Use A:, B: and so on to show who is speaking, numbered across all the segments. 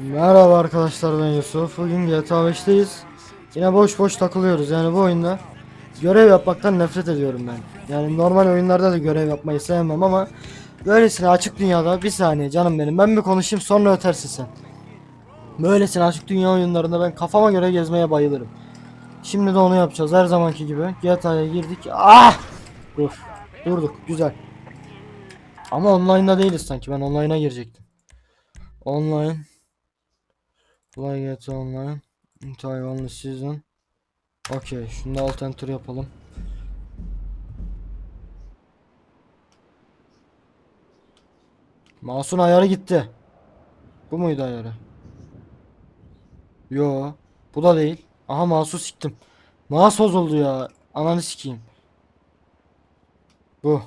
A: Merhaba arkadaşlar ben Yusuf. Bugün GTA 5'teyiz. Yine boş boş takılıyoruz yani bu oyunda. Görev yapmaktan nefret ediyorum ben. Yani normal oyunlarda da görev yapmayı sevmem ama böylesine açık dünyada bir saniye canım benim ben bir konuşayım sonra ötersin sen. Böylesine açık dünya oyunlarında ben kafama göre gezmeye bayılırım. Şimdi de onu yapacağız her zamanki gibi. GTA'ya girdik. Ah! Dur. Durduk. Güzel. Ama online'da değiliz sanki. Ben online'a girecektim. Online. Play GTA Online. Taiwanlı Season. Okey. Da alt enter yapalım. Mouse'un ayarı gitti. Bu muydu ayarı? Yo. Bu da değil. Aha mouse'u siktim. Mouse bozuldu ya. Ananı sikeyim. Bu.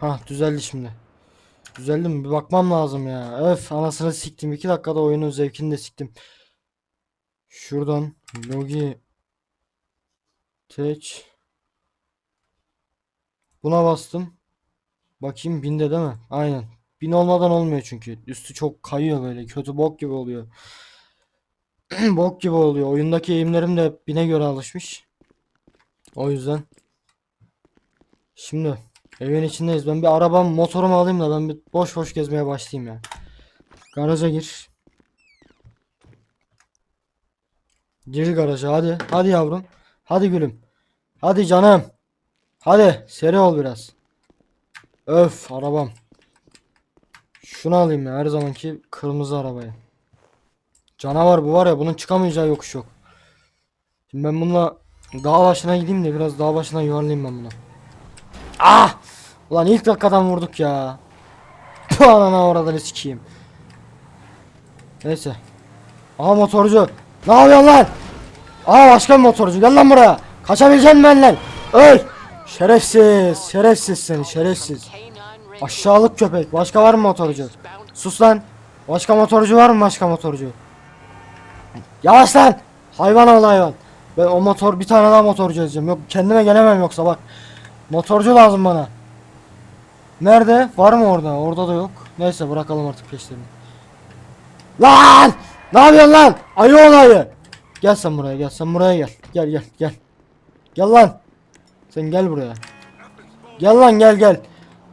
A: Ha düzeldi şimdi. Düzeldi mi? Bir bakmam lazım ya. Öf anasını siktim. 2 dakikada oyunun zevkini de siktim. Şuradan logi teç Buna bastım. Bakayım binde değil mi? Aynen. Bin olmadan olmuyor çünkü. Üstü çok kayıyor böyle. Kötü bok gibi oluyor. bok gibi oluyor. Oyundaki eğimlerim de bine göre alışmış. O yüzden. Şimdi evin içindeyiz. Ben bir arabam motorumu alayım da ben bir boş boş gezmeye başlayayım ya. Garaja gir. Gir garaja hadi. Hadi yavrum. Hadi gülüm. Hadi canım. Hadi seri ol biraz. Öf arabam. Şunu alayım ya her zamanki kırmızı arabayı. Canavar bu var ya bunun çıkamayacağı yokuş yok. Şimdi ben bununla dağ başına gideyim de biraz dağ başına yuvarlayayım ben bunu. Ah! Ulan ilk dakikadan vurduk ya. Tüh anana oradan sikeyim. Neyse. Aha motorcu. Ne yapıyorsun lan? Aa başka bir motorcu gel lan buraya. Kaçabileceksin benden. Öl. Şerefsiz. Şerefsiz seni şerefsiz. Aşağılık köpek. Başka var mı motorcu? Sus lan. Başka motorcu var mı başka motorcu? Yavaş lan. Hayvan ol hayvan. Ben o motor bir tane daha motorcu edeceğim. Yok kendime gelemem yoksa bak. Motorcu lazım bana. Nerede? Var mı orada? Orada da yok. Neyse bırakalım artık peşlerini. Lan! Ne yapıyorsun lan? Ayı olayı. Gel sen buraya gel. Sen buraya gel. Gel gel gel. Gel lan. Sen gel buraya. Gel lan gel gel.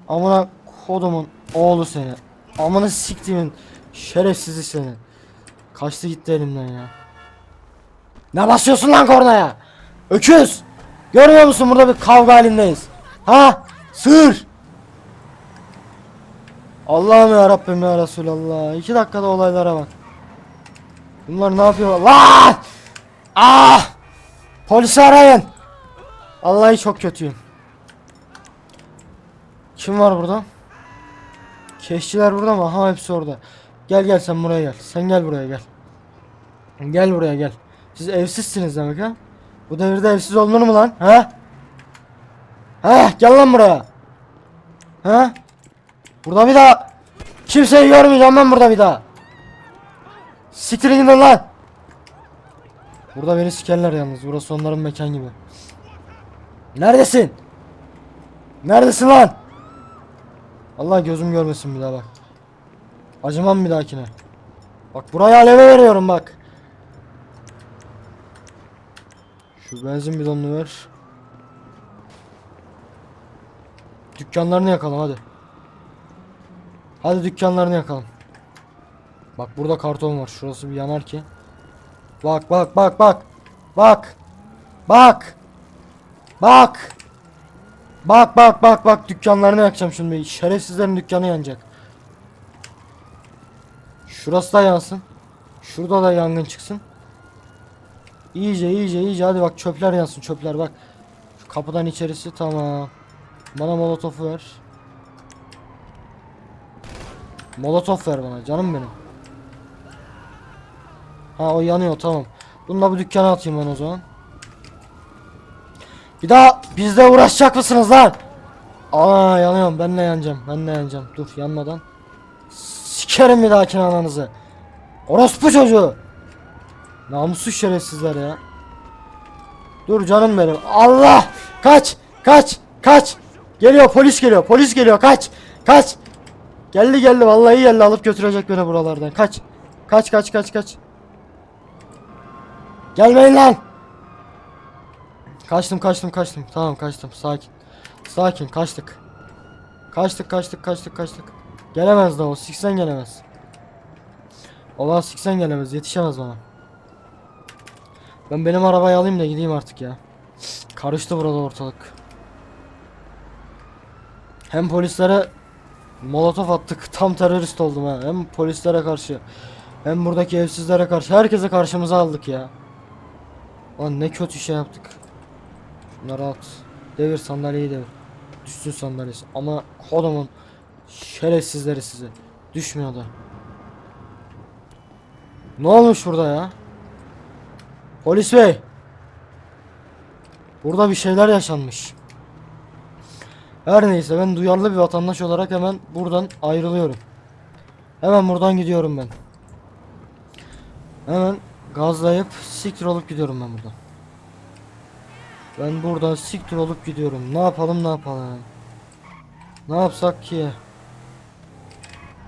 A: Amına kodumun oğlu seni. Amına siktimin şerefsizi seni. Kaçtı gitti elimden ya. Ne basıyorsun lan kornaya? Öküz! Görmüyor musun burada bir kavga halindeyiz? Ha? Sığır! Allah'ım ya Rabbim ya Resulallah. İki dakikada olaylara bak. Bunlar ne yapıyor? Lan! Ah! Polisi arayın. Vallahi çok kötüyüm. Kim var burada? Keşçiler burada mı? Ha hepsi orada. Gel gel sen buraya gel. Sen gel buraya gel. Gel buraya gel. Siz evsizsiniz demek ha? Bu devirde evsiz olunur mu lan? Ha? Ha gel lan buraya. Ha? Burada bir daha kimseyi görmeyeceğim ben burada bir daha. Siktirin lan. Burada beni sikerler yalnız. Burası onların mekan gibi. Neredesin? Neredesin lan? Allah gözüm görmesin bir daha bak. Acımam bir dahakine. Bak buraya aleve veriyorum bak. Şu benzin bidonunu ver. Dükkanlarını yakalım hadi. Hadi dükkanlarını yakalım. Bak burada karton var. Şurası bir yanar ki. Bak bak bak bak. Bak. Bak. Bak. Bak bak bak bak dükkanlarını yakacağım şimdi. Şerefsizlerin dükkanı yanacak. Şurası da yansın. Şurada da yangın çıksın. İyice iyice iyice hadi bak çöpler yansın çöpler bak. Şu kapıdan içerisi tamam. Bana molotofu ver. Molotof ver bana canım benim. Ha o yanıyor tamam. Bununla bu dükkana atayım ben o zaman. Bir daha bizle uğraşacak mısınız lan? Aa yanıyorum ben de yanacağım ben de yanacağım. Dur yanmadan. Sikerim bir dahakine ananızı. Orospu çocuğu. Namussuz şerefsizler ya. Dur canım benim. Allah! Kaç! Kaç! Kaç! Geliyor polis geliyor polis geliyor kaç kaç. Geldi geldi vallahi geldi alıp götürecek beni buralardan kaç. Kaç kaç kaç kaç. Gelmeyin lan. Kaçtım kaçtım kaçtım tamam kaçtım sakin. Sakin kaçtık. Kaçtık kaçtık kaçtık kaçtık. Gelemez daha o siksen gelemez. Ola siksen gelemez yetişemez bana. Ben benim arabayı alayım da gideyim artık ya. Karıştı burada ortalık. Hem polislere molotof attık. Tam terörist oldum ha. Hem polislere karşı hem buradaki evsizlere karşı herkese karşımıza aldık ya. Lan ne kötü şey yaptık. Şunları at. Devir sandalyeyi devir. Düşsün sandalyesi. Ama kodumun şerefsizleri size. Düşmüyor da. Ne olmuş burada ya? Polis bey. Burada bir şeyler yaşanmış. Her neyse ben duyarlı bir vatandaş olarak hemen buradan ayrılıyorum. Hemen buradan gidiyorum ben. Hemen gazlayıp siktir olup gidiyorum ben buradan. Ben buradan siktir olup gidiyorum. Ne yapalım ne yapalım. Ne yapsak ki?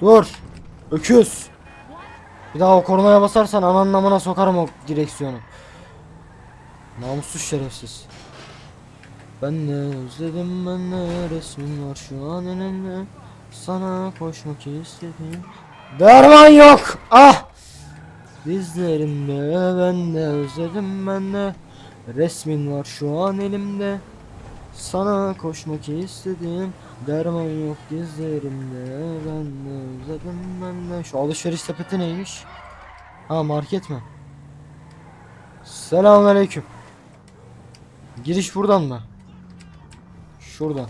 A: Dur. Öküz. Bir daha o kornaya basarsan ananın amına sokarım o direksiyonu. Namussuz şerefsiz. Ben ne özledim ben ne resmin var şu an elimde Sana koşmak istedim. Derman yok. Ah! Dizlerimde ben de özledim ben de Resmin var şu an elimde. Sana koşmak istedim. Derman yok dizlerimde. Ben de özledim ben de Şu alışveriş sepeti neymiş? Ha market mi? Selamünaleyküm Giriş buradan mı Şuradan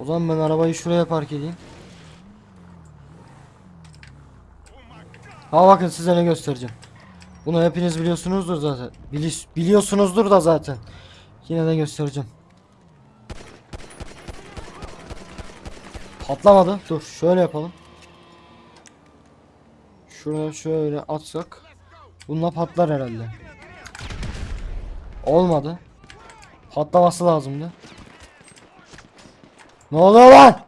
A: O zaman ben arabayı şuraya park edeyim Ha bakın size ne göstereceğim Bunu hepiniz biliyorsunuzdur zaten Bili- Biliyorsunuzdur da zaten Yine de göstereceğim Patlamadı. Dur şöyle yapalım. Şuraya şöyle atsak. Bununla patlar herhalde. Olmadı. Patlaması lazımdı. Ne oluyor lan?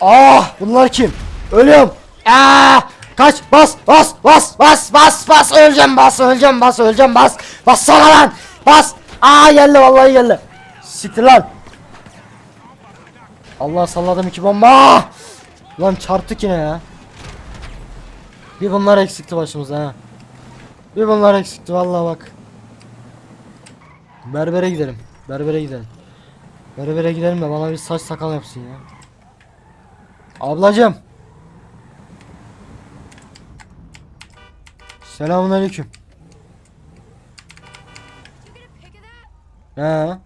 A: Ah bunlar kim? Ölüyorum. Aa! Kaç bas bas bas bas bas bas öleceğim bas öleceğim bas öleceğim bas bas sana lan bas aa geldi vallahi geldi siktir lan Allah salladım iki bomba. Lan çarptık yine ya. Bir bunlar eksikti başımıza ha. Bir bunlar eksikti vallahi bak. Berbere gidelim. Berbere gidelim. Berbere gidelim de bana bir saç sakal yapsın ya. Ablacım. Selamünaleyküm. He.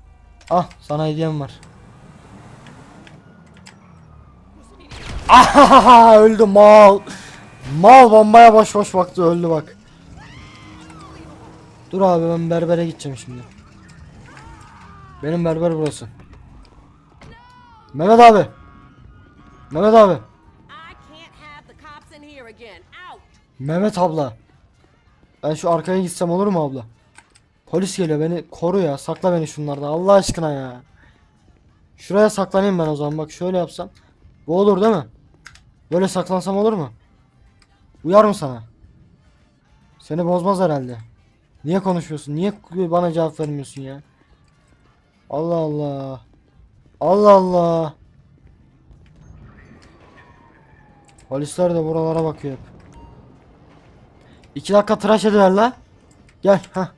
A: Ah sana hediyem var. Ahaha öldü mal. Mal bombaya boş boş baktı öldü bak. Dur abi ben berbere gideceğim şimdi. Benim berber burası. Mehmet abi. Mehmet abi. Mehmet abla. Ben şu arkaya gitsem olur mu abla? Polis geliyor beni koru ya. Sakla beni şunlarda Allah aşkına ya. Şuraya saklanayım ben o zaman bak şöyle yapsam. Bu olur değil mi? Böyle saklansam olur mu? Uyar mı sana? Seni bozmaz herhalde. Niye konuşuyorsun? Niye bana cevap vermiyorsun ya? Allah Allah. Allah Allah. Polisler de buralara bakıyor hep. İki dakika tıraş ediver la. Gel ha.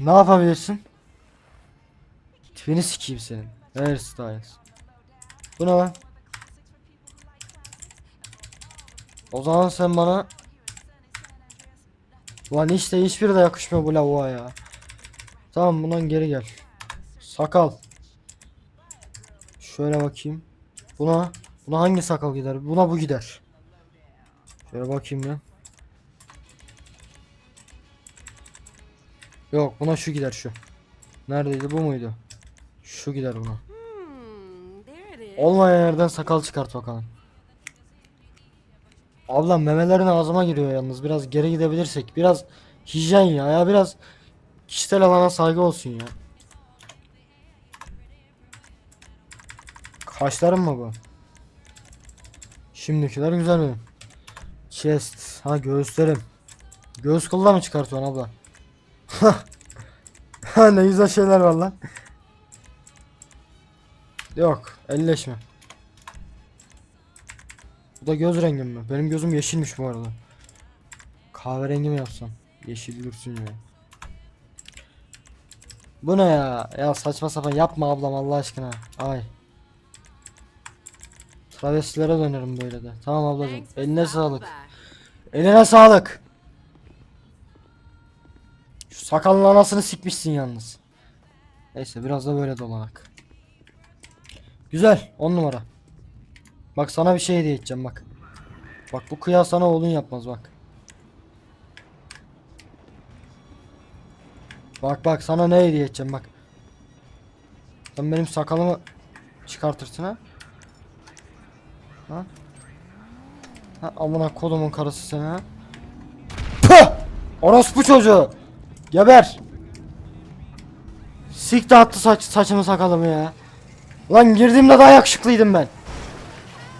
A: Ne yapabilirsin? Tipini sikeyim senin. Hair styles. Bu ne lan? O zaman sen bana Lan işte hiçbir de yakışmıyor bu lavuğa ya. Tamam bundan geri gel. Sakal. Şöyle bakayım. Buna buna hangi sakal gider? Buna bu gider. Şöyle bakayım ya. Yok buna şu gider şu. Neredeydi bu muydu? Şu gider buna. Olmayan yerden sakal çıkart bakalım. Ablam memelerin ağzıma giriyor yalnız. Biraz geri gidebilirsek. Biraz hijyen ya. Ya biraz kişisel alana saygı olsun ya. Kaşlarım mı bu? Şimdikiler güzel benim. Chest. Ha göğüslerim. Göğüs kılda mı çıkartıyorsun abla? Ha ne güzel şeyler var. Yok elleşme. Bu da göz rengim mi? Benim gözüm yeşilmiş bu arada. Kahverengi mi yapsam? Yeşil dursun ya. Bu ne ya? Ya saçma sapan yapma ablam Allah aşkına. Ay. Travestilere dönerim böyle de. Tamam ablacığım. Eline sağlık. Eline sağlık. Şu sakalın anasını sikmişsin yalnız. Neyse biraz da böyle dolanak. Güzel. 10 numara. Bak sana bir şey hediye edeceğim bak. Bak bu kıyas sana oğlun yapmaz bak. Bak bak sana ne hediye edeceğim bak. Sen benim sakalımı çıkartırsın ha. Ha? Ha amına kodumun karısı sen ha. Puh! Orospu çocuğu. Geber. Sik de attı saç, saçımı sakalımı ya. Lan girdiğimde daha yakışıklıydım ben.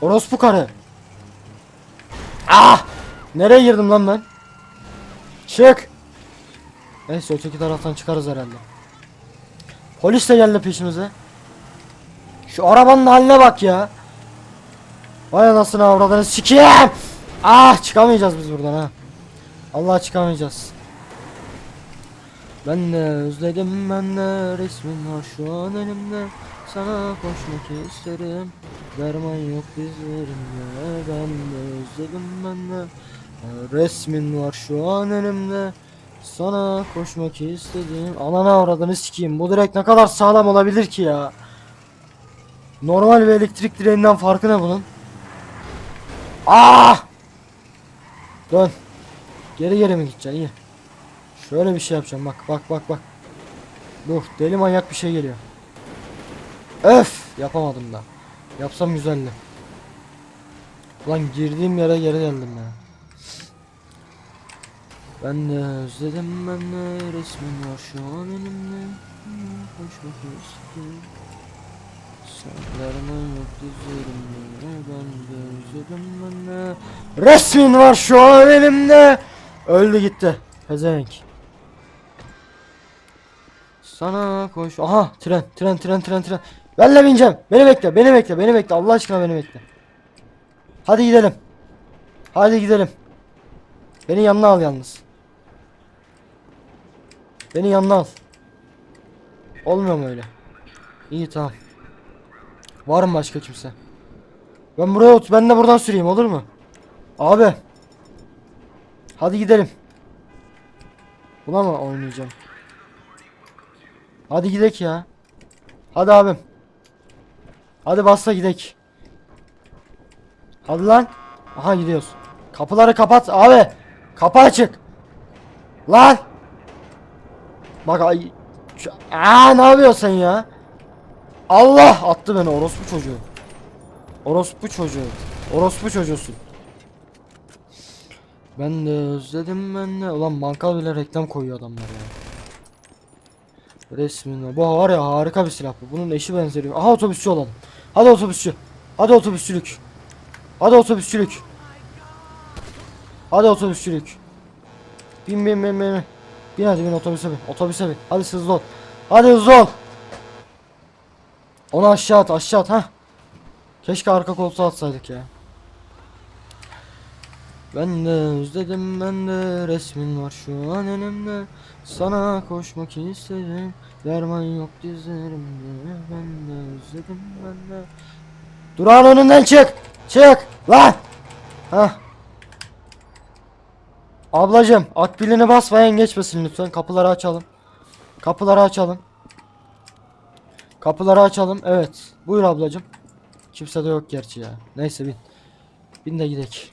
A: Orospu karı. Ah! Nereye girdim lan ben? Çık. Neyse öteki taraftan çıkarız herhalde. Polis de geldi peşimize. Şu arabanın haline bak ya. Vay anasını avradını sikeyim. Ah çıkamayacağız biz buradan ha. Allah çıkamayacağız. Ben de özledim ben de resmin var şu an elimde Sana koşmak isterim Derman yok dizlerimde Ben de özledim ben de Resmin var şu an elimde Sana koşmak istedim Anana avradını sikeyim bu direkt ne kadar sağlam olabilir ki ya Normal bir elektrik direğinden farkı ne bunun Ah Dön Geri geri mi gideceksin iyi Şöyle bir şey yapacağım bak bak bak bak. Dur deli manyak bir şey geliyor. Öf yapamadım da. Yapsam güzeldi. Ulan girdiğim yere geri geldim ya. Ben de özledim ben de resmin var şu an elimde. Koşmak istedim. Saatlerime yok dizlerimde. Ben de özledim ben de. Resmin var şu an elimde. Öldü gitti. Pezevenk. Sana koş. Aha tren tren tren tren tren. Benle bineceğim. Beni bekle beni bekle beni bekle. Allah aşkına beni bekle. Hadi gidelim. Hadi gidelim. Beni yanına al yalnız. Beni yanına al. Olmuyor mu öyle? İyi tamam. Var mı başka kimse? Ben buraya ot ben de buradan süreyim olur mu? Abi. Hadi gidelim. Buna mı oynayacağım? Hadi gidek ya. Hadi abim. Hadi bassa gidek. Hadi lan. Aha gidiyoruz. Kapıları kapat abi. Kapı açık. Lan. Bak ay. Aa ne yapıyorsun ya? Allah attı beni orospu çocuğu. Orospu çocuğu. Orospu çocuğusun. Ben de özledim ben de. Ulan mangal bile reklam koyuyor adamlar ya. Resmine. Bu var ya harika bir silah bu. Bunun eşi benzeri. Aha otobüsçü olalım. Hadi otobüsçü. Hadi otobüsçülük. Hadi otobüsçülük. Hadi otobüsçülük. Bin bin bin bin. Bin hadi bin otobüse bin. Otobüse bin. Hadi hızlı ol. Hadi hızlı ol. Onu aşağı at aşağı at ha. Keşke arka koltuğa atsaydık ya. Ben de özledim ben de resmin var şu an elimde Sana koşmak istedim Derman yok dizlerimde Ben de özledim ben de Durağın önünden çık Çık lan Hah Ablacım akbilini basmayan geçmesin lütfen kapıları açalım Kapıları açalım Kapıları açalım evet Buyur ablacım Kimse de yok gerçi ya Neyse bin Bin de gidek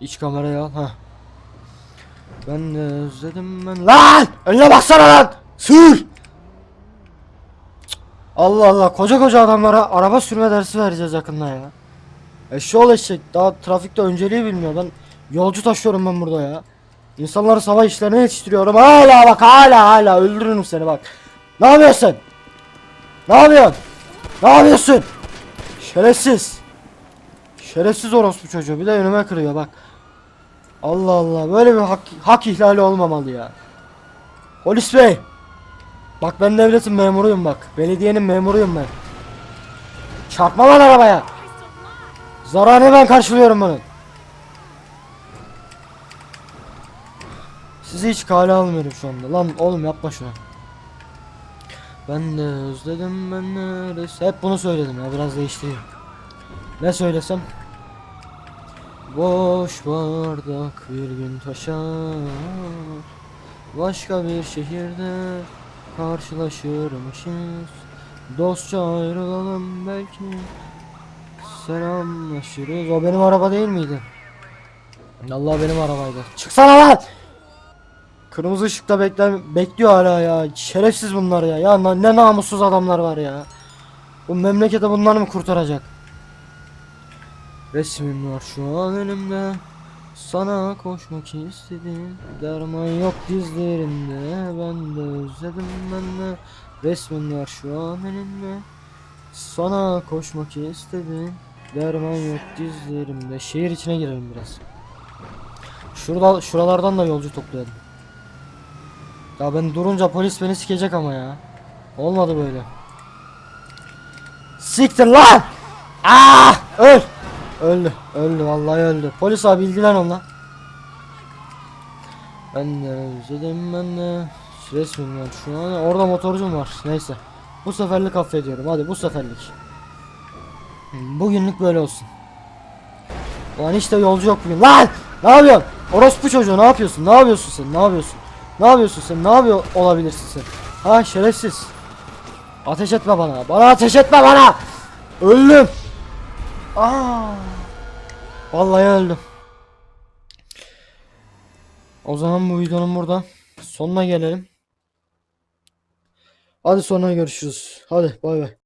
A: İç kamerayı al ha. Ben özledim ben. Lan! Önüne baksana lan! Sür! Allah Allah koca koca adamlara araba sürme dersi vereceğiz yakında ya. Eşşoğlu eşek daha trafikte önceliği bilmiyor ben yolcu taşıyorum ben burada ya. İnsanları savaş işlerine yetiştiriyorum. Hala bak hala hala öldürürüm seni bak. Ne yapıyorsun? Ne yapıyorsun? Ne yapıyorsun? Şerefsiz. Şerefsiz orospu çocuğu bir de önüme kırıyor bak. Allah Allah böyle bir hak, hak ihlali olmamalı ya. Polis bey. Bak ben devletin memuruyum bak. Belediyenin memuruyum ben. Çarpma lan arabaya. Zararını ben karşılıyorum bunun. Sizi hiç kale almıyorum şu anda. Lan oğlum yapma şunu. Ben de özledim ben neresi. Hep bunu söyledim ya biraz değiştireyim. Ne söylesem? Boş bardak bir gün taşar Başka bir şehirde karşılaşırmışız Dostça ayrılalım belki. Selamlaşırız. O benim araba değil miydi? Allah benim arabaydı. Çıksana lan! Kırmızı ışıkta bekle bekliyor hala ya. Şerefsiz bunlar ya. Ya ne namussuz adamlar var ya. Bu memlekete bunlar mı kurtaracak? Resmin var şu an önümde Sana koşmak istedim. Derman yok dizlerinde. Ben de özledim ben de Resmin var şu an önümde Sana koşmak istedim Derman yok dizlerimde Şehir içine girelim biraz Şurada, şuralardan da yolcu toplayalım Ya ben durunca polis beni sikecek ama ya Olmadı böyle Siktir lan! Ah! Öl! Öldü. Öldü vallahi öldü. Polis abi ilgilen onunla. Ben de özledim ben de. Resmim var şu an. Orada motorcum var. Neyse. Bu seferlik affediyorum. Hadi bu seferlik. Bugünlük böyle olsun. Ulan işte yolcu yok bugün. Lan! Ne yapıyorsun? Orospu çocuğu ne yapıyorsun? Ne yapıyorsun sen? Ne yapıyorsun? Ne yapıyorsun sen? Ne yapıyor olabilirsin sen? Ha şerefsiz. Ateş etme bana. Bana ateş etme bana. Öldüm. Aa. Vallahi öldüm. O zaman bu videonun burada sonuna gelelim. Hadi sonra görüşürüz. Hadi bay bay.